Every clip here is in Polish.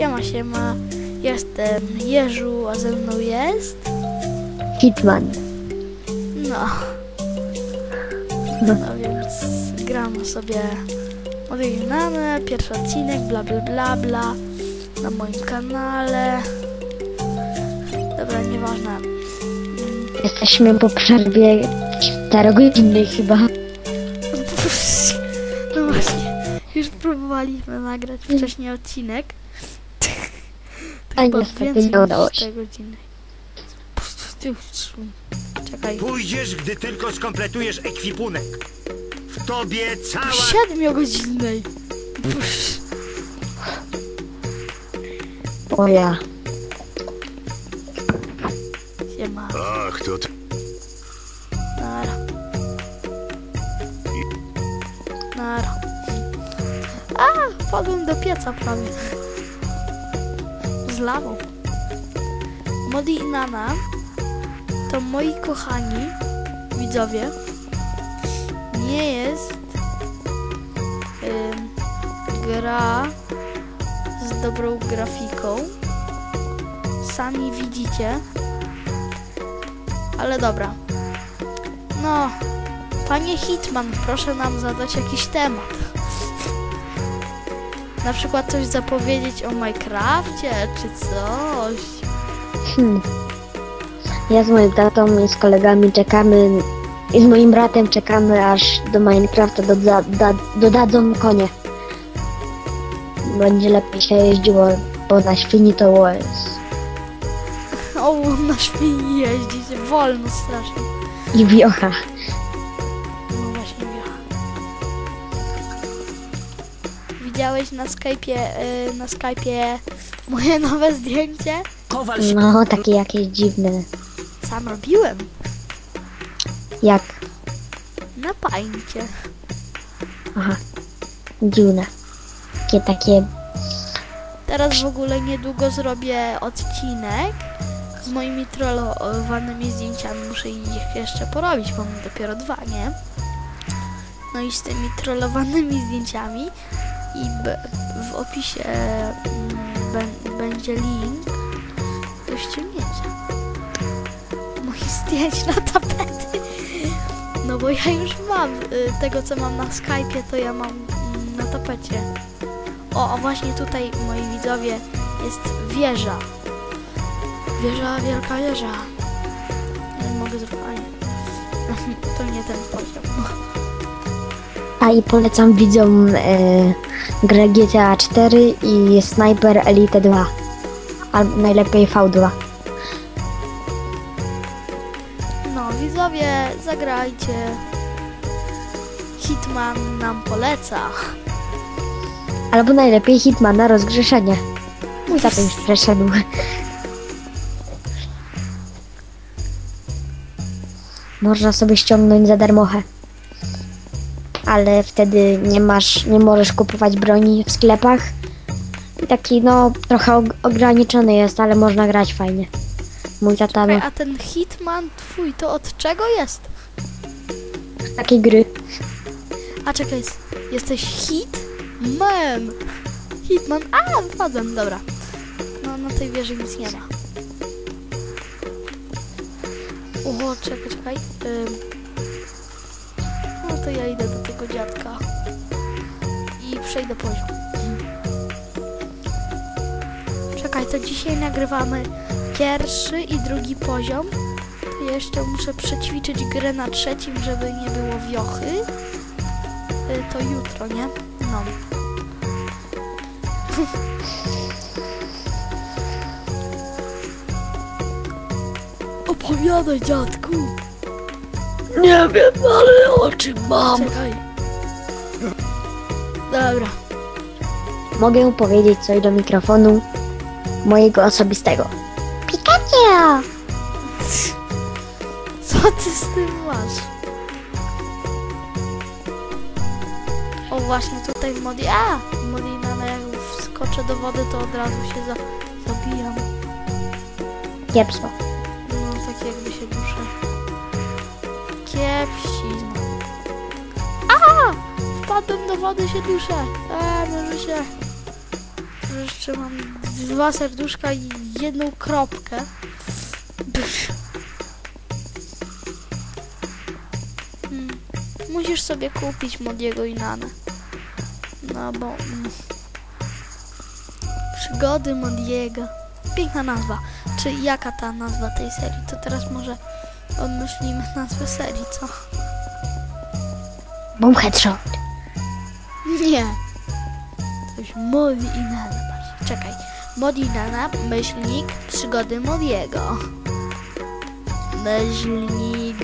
Siema, siema. Jestem Jerzu, a ze mną jest... Hitman. No. No więc gramy sobie oryginalne, pierwszy odcinek, bla bla bla bla na moim kanale. Dobra, nieważne. Jesteśmy po przerwie 4-godzinnej chyba. No właśnie, już próbowaliśmy nagrać wcześniej odcinek. A Chyba niestety więcej nie udało niż się. te godziny. Czekaj. Pójdziesz, gdy tylko skompletujesz ekwipunek. W tobie cała... Siedmiogodzinnej. O ja. Siema. Ach, to... Nara. Nara. A, wpadłem do pieca prawie. Lawą. Modi i Nana to moi kochani widzowie. Nie jest gra z dobrą grafiką. Sami widzicie. Ale dobra. No, panie Hitman, proszę nam zadać jakiś temat. Na przykład coś zapowiedzieć o Minecrafcie, czy coś. Hmm. Ja z moim tatą i z kolegami czekamy i z moim bratem czekamy aż do Minecrafta doda, da, dodadzą konie. Będzie lepiej się jeździło, bo na świni to jest. O, na świni jeździć, wolno strasznie. I wiocha. Widziałeś na Skype'ie, y, na Skype'ie moje nowe zdjęcie? Kowal się... No, takie jakieś dziwne. Sam robiłem. Jak? Na pańcie. Aha. Dziwne. Takie, takie... Teraz w ogóle niedługo zrobię odcinek z moimi trollowanymi zdjęciami. Muszę ich jeszcze porobić, bo mam dopiero dwa, nie? No i z tymi trollowanymi zdjęciami i w opisie mm, bę- będzie link do ściągnięcia moich zdjęć na tapety. No bo ja już mam y, tego, co mam na Skype'ie, to ja mam mm, na tapecie. O, a właśnie tutaj, moi widzowie, jest wieża. Wieża, wielka wieża. Mogę zrobić. To nie ten poziom. A i polecam widzom e, grę GTA 4 i Sniper Elite 2. A najlepiej V2. No, widzowie, zagrajcie. Hitman nam poleca. Albo najlepiej Hitmana rozgrzeszenie. Mój tata już przeszedł. Można sobie ściągnąć za darmochę. Ale wtedy nie masz, nie możesz kupować broni w sklepach. I taki no trochę og- ograniczony jest, ale można grać fajnie. Mój tata Ej, ma a ten Hitman twój, to od czego jest? takie gry. A czekaj, jest- jesteś Hitman. Hitman, a wpadłem, dobra. No, na tej wieży nic nie ma. Oho, czekaj, czekaj. Ym. No to ja idę do tego dziadka. I przejdę poziom. Czekaj, to dzisiaj nagrywamy pierwszy i drugi poziom. Jeszcze muszę przećwiczyć grę na trzecim, żeby nie było wiochy. Y, To jutro, nie? No. Opowiadaj, dziadku! Nie wiem, ale o czym mam. Czekaj. Dobra. Mogę powiedzieć coś do mikrofonu mojego osobistego. Pikachu! Co ty z tym masz? O właśnie tutaj w modi... A! W modi na jak wskoczę do wody to od razu się za... zabijam. Kiepsko. No tak jakby się duszę. Kiepsizna. Wpadłem do wody się duszę. A, może się... Jeszcze mam dwa serduszka i jedną kropkę. Pff. Mm. Musisz sobie kupić Modiego i Nanę. No bo... Mm. Przygody Modiego. Piękna nazwa. Czy jaka ta nazwa tej serii? To teraz może odmyślimy nazwę serii, co? Boom headshot. Nie. To już Modi i Nana. Czekaj. Modi Nana, myślnik, przygody Modiego. Myślnik.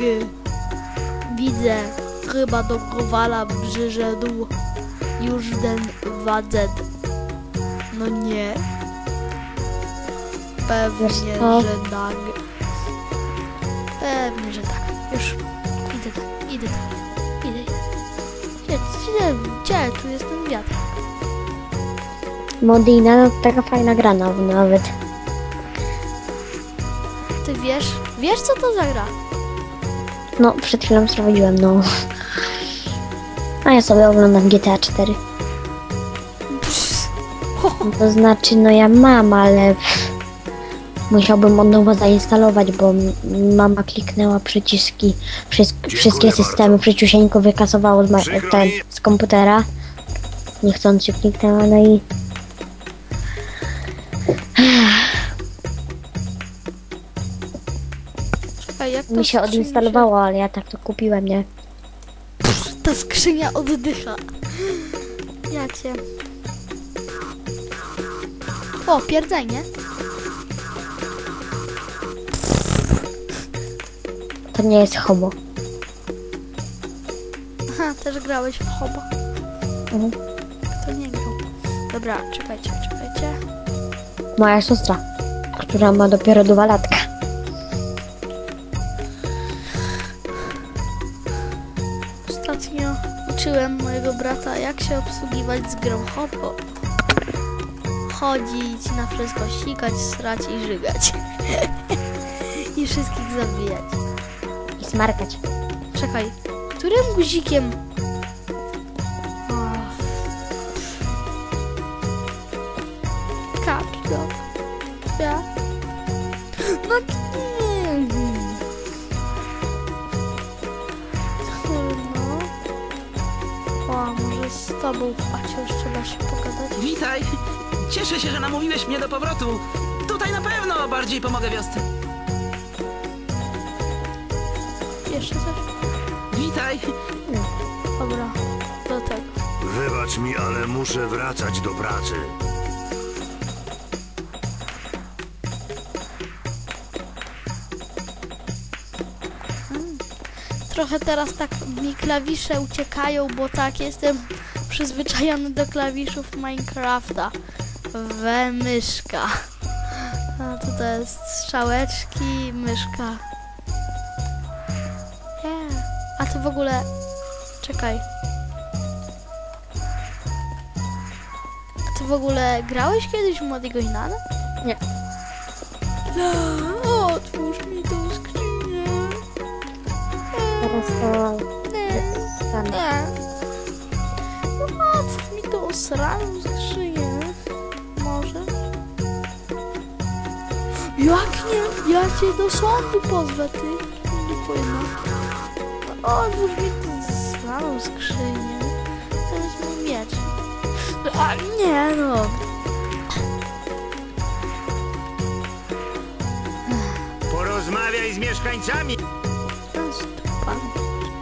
Widzę, chyba do Kowala przyszedł już ten wadzet. No nie. Pewnie, że tak. Pewnie, że tak. Już idę tak, idę tak. Gdzie, gdzie, tu jest ten wiatr? Modina, no to taka fajna gra nawet. Ty wiesz, wiesz co to za gra? No, przed chwilą sprawdziłem, no. A ja sobie oglądam GTA 4. Psz, No To znaczy, no ja mam, ale pff, musiałbym od nowa zainstalować, bo mama kliknęła przyciski, wszyst- wszystkie systemy przyciusieńko wykasowało z, ten, z komputera. Niechcący kliknęła, no i Czekaj, jak to mi się odinstalowało, ale ja tak to kupiłem, nie? Ta skrzynia oddycha. Ja cię. O, pierdzenie. To nie jest homo. Aha, też grałeś w hobo. Mhm. Kto nie grał? Dobra, czekajcie, czekajcie. Moja siostra, która ma dopiero dwa latka. Ostatnio uczyłem mojego brata, jak się obsługiwać z grą hobo. Chodzić, na wszystko sikać, srać i żygać. I wszystkich zabijać. Smarkać. Czekaj, którym guzikiem? O. Kapcz go. Ja. No nie. Trudno. O, może z tobą, Aciuś, trzeba się pogadać. Witaj! Cieszę się, że namówiłeś mnie do powrotu. Tutaj na pewno bardziej pomogę wiosce. Jeszcze coś? Witaj! Dobra, do tego. Wybacz mi, ale muszę wracać do pracy. Trochę teraz tak mi klawisze uciekają, bo tak jestem przyzwyczajony do klawiszów Minecrafta. We myszka. A to to jest strzałeczki, myszka. To w ogóle... Czekaj. A ty w ogóle grałeś kiedyś w Modiego Inana? Nie. No, otwórz mi tą skrzynię. Teraz to Nie. Nie. No otwórz mi tą sraną skrzynię. Może? Jak nie? Ja cię do sądu pozwę, ty. Nie powinno. No, otwórz mi sraną skrzynię. To jest mój miecz. A nie no. Porozmawiaj z mieszkańcami.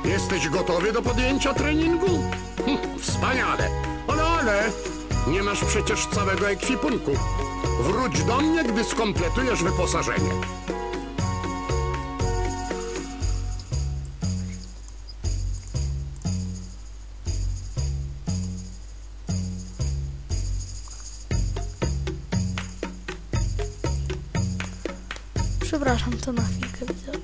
Jesteś gotowy do podjęcia treningu? Hm, wspaniale. Ale, ale, nie masz przecież całego ekwipunku. Wróć do mnie, gdy skompletujesz wyposażenie. Przepraszam, to na chwilkę widzowie.